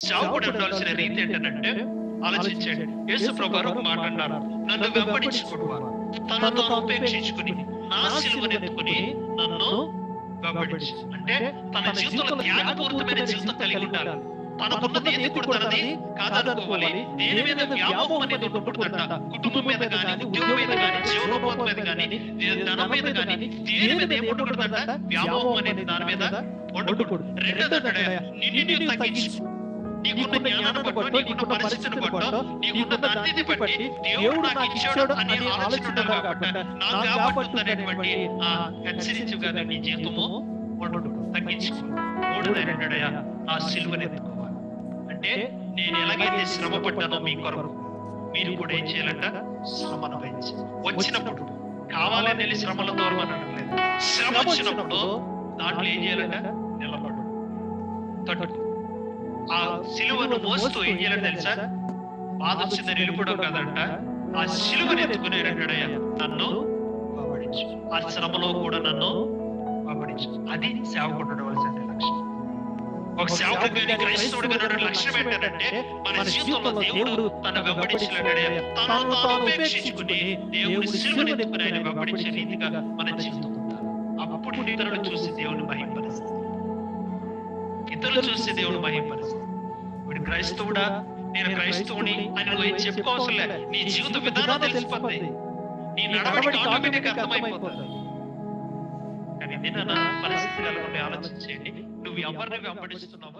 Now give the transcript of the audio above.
సేవకుడు ఉండాల్సిన రీతి ఏంటంటే ఆలోచించండి. యేసు ప్రభు ఒక మాట అన్నారు నన్ను వెంబడించుకునేవారు తను తాను ఉపేక్షించుకుని నా సిలువను ఎత్తుకుని నన్ను వెంబడించు. అంటే తన జీవితంలో త్యాగపూరితమైన జీవితం కలిగి ఉండాలి. తనకున్నది ఏది కూడా తనది కాదనుకోవాలి. దేని మీద వ్యామోహం అనేది ఉండకూడదంట కుటుంబం మీద గాని ఉద్యోగం మీద గాని జీవనోపాధి మీద గాని ధనం మీద గాని దేని మీద ఏం ఉండకూడదంట వ్యామోహం అనేది దాని మీద ఉండకూడదు రెండోదంటే నిన్ను తగ్గించు నీకున్న జ్ఞానాన్ని బట్టో నీకున్న పరిస్థితిని బట్టో నీకున్న అన్నిటిని బట్టి దేవుడు నాకు ఇచ్చాడు అనే ఆలోచన ఉండాలి కాబట్టి నాకు కాబట్టుందనేటువంటి ఆ హెచ్చరించుగా నీ జీవితము ఉండడు తగ్గించుకో. మూడోదైనడయా ఆ సిలువని ఎత్తుకోవాలి. అంటే నేను ఎలాగైతే శ్రమ పడ్డానో మీ కొరకు మీరు కూడా ఏం చేయాలంట? శ్రమను వహించి వచ్చినప్పుడు కావాలని వెళ్ళి శ్రమల దూరం అని అనట్లేదు శ్రమ వచ్చినప్పుడు దాంట్లో ఏం చేయాలంట? నిలబడు. తట్టు. ఆ సిలువను మోస్తూ ఏం చేయాలంటే తెలుసా? బాధ వచ్చిందని వెళ్ళిపోవడం కాదంట. ఆ సిలువను ఎత్తుకునే రెండడయ్య నన్ను ఆ శ్రమలో కూడా నన్ను అది సేవకుడు ఉండవలసిన లక్ష్యం ఒక సేవకుడు కానీ క్రైస్తవుడు కానీ ఉండే లక్ష్యం ఏంటంటే మన జీవితంలో దేవుడు తన వెంబడించినడే తను తాను ఉపేక్షించుకుని దేవుడి సిలువను ఎత్తుకుని ఆయన వెంబడించే రీతిగా మన జీవితం అప్పుడు ఇతరులు చూసి దేవుని మహింపరుస్తారు. ఇతరులు చూసి దేవుడు మహింపరుస్తారు. వీడు క్రైస్తవుడా? నేను క్రైస్తవుని అని నువ్వు ఏం చెప్పుకోవసరం లే నీ జీవిత విధానం తెలిసిపోతుంది నీ నడవడికి ఆటోమేటిక్ అర్థమైపోతుంది కానీ నిన్న పరిస్థితులు ఎలా ఉంటే ఆలోచించేయండి. నువ్వు ఎవరిని వెంబడిస్తున్నావో